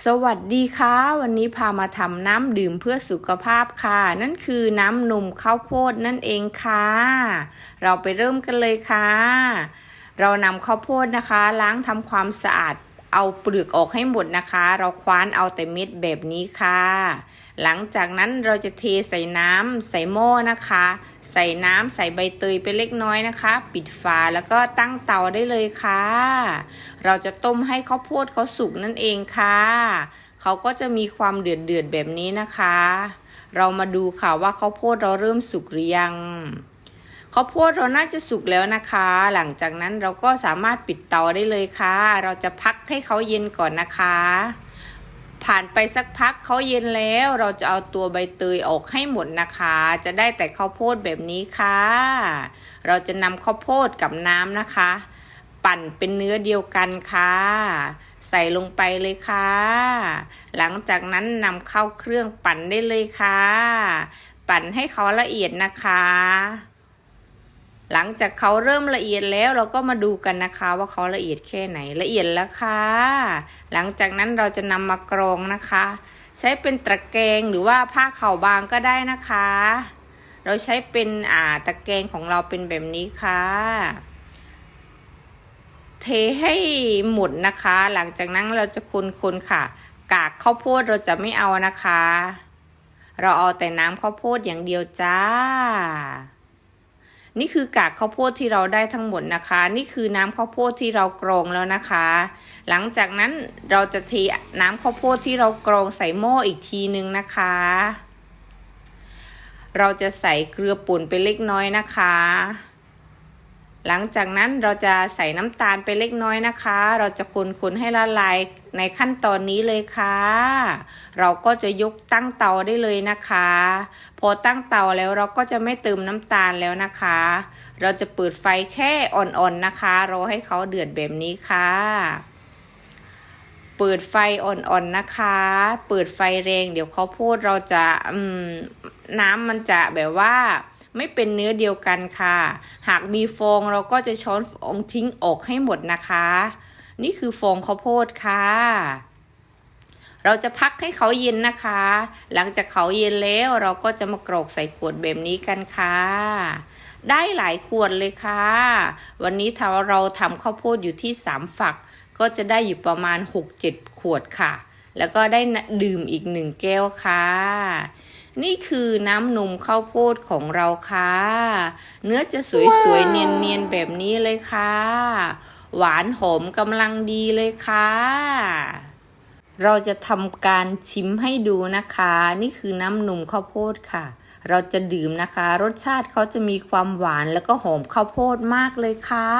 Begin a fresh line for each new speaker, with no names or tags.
สวัสดีค่ะ วันนี้พามาทำน้ำดื่มเพื่อสุขภาพค่ะ นั่นคือน้ำนมข้าวโพดนั่นเองค่ะ เราไปเริ่มกันเลยค่ะ เรานำข้าวโพดนะคะ ล้างทำความสะอาด เอาเปลือกออกให้หมดนะคะ เราคว้านเอาแต่เม็ดแบบนี้ค่ะ หลังจากนั้นเราจะเทใส่น้ำใส่หม้อนะคะ ใส่น้ำใส่ใบเตยไปเล็กน้อยนะคะ ปิดฝาแล้วก็ตั้งเตาได้เลยค่ะ เราจะต้มให้ข้าวโพดเขาสุกนั่นเองค่ะเขาก็จะมีความเดือดเดือดๆแบบนี้นะคะ เรามาดูค่ะว่าข้าวโพดเราเริ่มสุกหรือยัง ข้าวโพดเราน่าจะสุกแล้วนะคะ หลังจากนั้นเราก็สามารถปิดเตาได้เลยค่ะ เราจะพักให้เขาเย็นก่อนนะคะ ผ่านไปสักพักเขาเย็นแล้วเราจะเอาตัวใบเตยออกให้หมดนะคะ จะได้แต่ข้าวโพดแบบนี้ค่ะ เราจะนำข้าวโพดกับน้ำนะคะ ปั่นเป็นเนื้อเดียวกันค่ะ ใส่ลงไปเลยค่ะ หลังจากนั้นนำเข้าเครื่องปั่นได้เลยค่ะ ปั่นให้เขาละเอียดนะคะ หลังจากเขาเริ่มละเอียดแล้วเราก็มาดูกันนะคะว่าเขาละเอียดแค่ไหนละเอียดแล้วค่ะ หลังจากนั้นเราจะนำมากรองนะคะ ใช้เป็นตะแกรงหรือว่าผ้าเข่าบางก็ได้นะคะ เราใช้เป็นอ่าตะแกรงของเราเป็นแบบนี้ค่ะ เทให้หมดนะคะ หลังจากนั้นเราจะคนๆค่ะ กากข้าวโพดเราจะไม่เอานะคะ เราเอาแต่น้ำข้าวโพดอย่างเดียวจ้า นี่คือกากข้าวโพดที่เราได้ทั้งหมดนะคะ นี่คือน้ำข้าวโพดที่เรากรองแล้วนะคะ หลังจากนั้นเราจะเทน้ำข้าวโพดที่เรากรองใส่หม้ออีกทีนึงนะคะ เราจะใส่เกลือป่นไปเล็กน้อยนะคะ หลังจากนั้นเราจะใส่น้ำตาลไปเล็กน้อยนะคะ เราจะคนๆให้ละลายในขั้นตอนนี้เลยค่ะ เราก็จะยกตั้งเตาได้เลยนะคะ พอตั้งเตาแล้วเราก็จะไม่เติมน้ำตาลแล้วนะคะ เราจะเปิดไฟแค่อ่อนๆนะคะ รอให้เขาเดือดแบบนี้ค่ะ เปิดไฟอ่อนๆนะคะ เปิดไฟแรง เดี๋ยวเขาวโพดเราจะน้ำมันจะแบบว่า ไม่เป็นเนื้อเดียวกันค่ะ หากมีฟองเราก็จะช้อนฟองทิ้งออกให้หมดนะคะ นี่คือฟองข้าวโพดค่ะเราจะพักให้เขาเย็นนะคะ หลังจากเขาเย็นแล้วเราก็จะมากรอกใส่ขวดแบบนี้กันค่ะ ได้หลายขวดเลยค่ะ วันนี้ถ้าเราทำข้าวโพดอยู่ที่สามฝัก ก็จะได้อยู่ประมาณ 6-7 ขวดค่ะ แล้วก็ได้ดื่มอีกหนึ่งแก้วค่ะ นี่คือน้ำนมข้าวโพดของเราค่ะ เนื้อจะสวยๆ เนียนๆ แบบนี้เลยค่ะ หวานหอมกำลังดีเลยค่ะ เราจะทำการชิมให้ดูนะคะ นี่คือน้ำนมข้าวโพดค่ะ เราจะดื่มนะคะ รสชาติเขาจะมีความหวานแล้วก็หอมข้าวโพดมากเลยค่ะ